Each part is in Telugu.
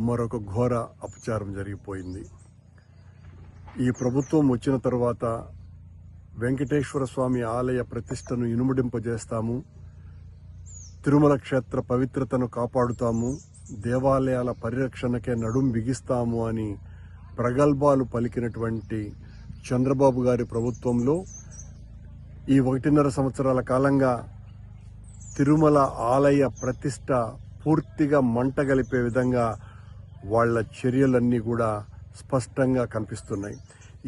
మరొక ఘోర అపచారం జరిగిపోయింది. ఈ ప్రభుత్వం వచ్చిన తర్వాత వెంకటేశ్వర స్వామి ఆలయ ప్రతిష్టను ఇనుముడింపజేస్తాము. తిరుమల క్షేత్ర పవిత్రతను కాపాడుతాము. దేవాలయాల పరిరక్షణకే నడుం బిగిస్తాము అని ప్రగల్భాలు పలికినటువంటి చంద్రబాబు గారి ప్రభుత్వంలో ఈ ఒకటిన్నర సంవత్సరాల కాలంగా తిరుమల ఆలయ ప్రతిష్ట పూర్తిగా మంటగలిపే విధంగా వాళ్ళ చర్యలన్నీ కూడా స్పష్టంగా కనిపిస్తున్నాయి.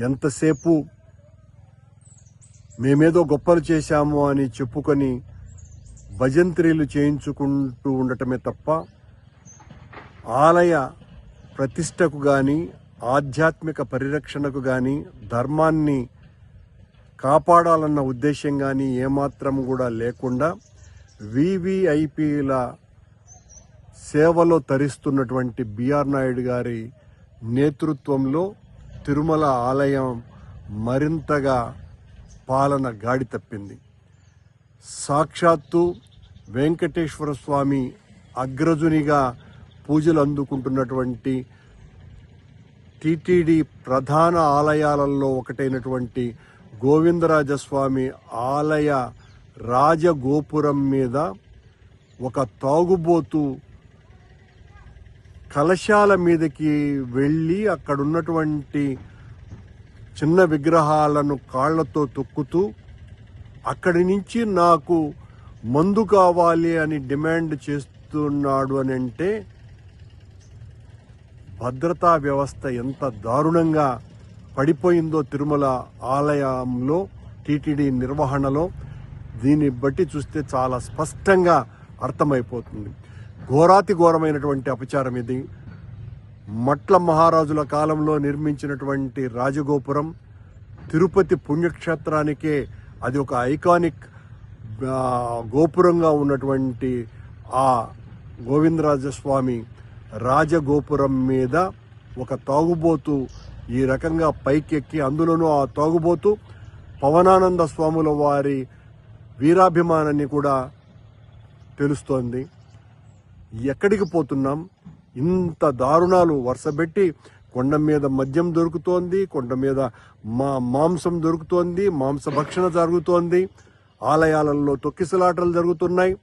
ఎంతసేపు మేమేదో గొప్పలు చేశాము అని చెప్పుకొని భజంత్రీలు చేయించుకుంటూ ఉండటమే తప్ప ఆలయ ప్రతిష్టకు కానీ ఆధ్యాత్మిక పరిరక్షణకు కానీ ధర్మాన్ని కాపాడాలన్న ఉద్దేశం కానీ ఏమాత్రం కూడా లేకుండా వివిఐపీల సేవలో తరిస్తున్నటువంటి బిఆర్ నాయుడు గారి నేతృత్వంలో తిరుమల ఆలయం మరింతగా పాలన గాడి తప్పింది. సాక్షాత్తు వెంకటేశ్వర స్వామి అగ్రజునిగా పూజలు అందుకుంటున్నటువంటి టిటిడి ప్రధాన ఆలయాలలో ఒకటైనటువంటి గోవిందరాజస్వామి ఆలయ రాజగోపురం మీద ఒక తాగుబోతు కలశాల మీదకి వెళ్ళి అక్కడ ఉన్నటువంటి చిన్న విగ్రహాలను కాళ్ళతో తొక్కుతూ అక్కడి నుంచి నాకు మందు కావాలి అని డిమాండ్ చేస్తున్నాడు అని అంటే భద్రతా వ్యవస్థ ఎంత దారుణంగా పడిపోయిందో తిరుమల ఆలయంలో టీటీడీ నిర్వహణలో దీన్ని బట్టి చూస్తే చాలా స్పష్టంగా అర్థమైపోతుంది. ఘోరాతి ఘోరమైనటువంటి అపచారం ఇది. మట్ల మహారాజుల కాలంలో నిర్మించినటువంటి రాజగోపురం తిరుపతి పుణ్యక్షేత్రానికే అది ఒక ఐకానిక్ గోపురంగా ఉన్నటువంటి ఆ గోవిందరాజస్వామి రాజగోపురం మీద ఒక తాగుబోతు ఈ రకంగా పైకెక్కి అందులోనూ ఆ తాగుబోతు పవనానంద స్వాముల వారి వీరాభిమానాన్ని కూడా తెలుస్తోంది. ఎక్కడికి పోతున్నాం? ఇంత దారుణాలు వరుసబెట్టి కొండ మీద మద్యం దొరుకుతోంది కొండ మీద మా మాంసం దొరుకుతోంది మాంస భక్షణ జరుగుతోంది ఆలయాలలో తొక్కిసలాటలు జరుగుతున్నాయి.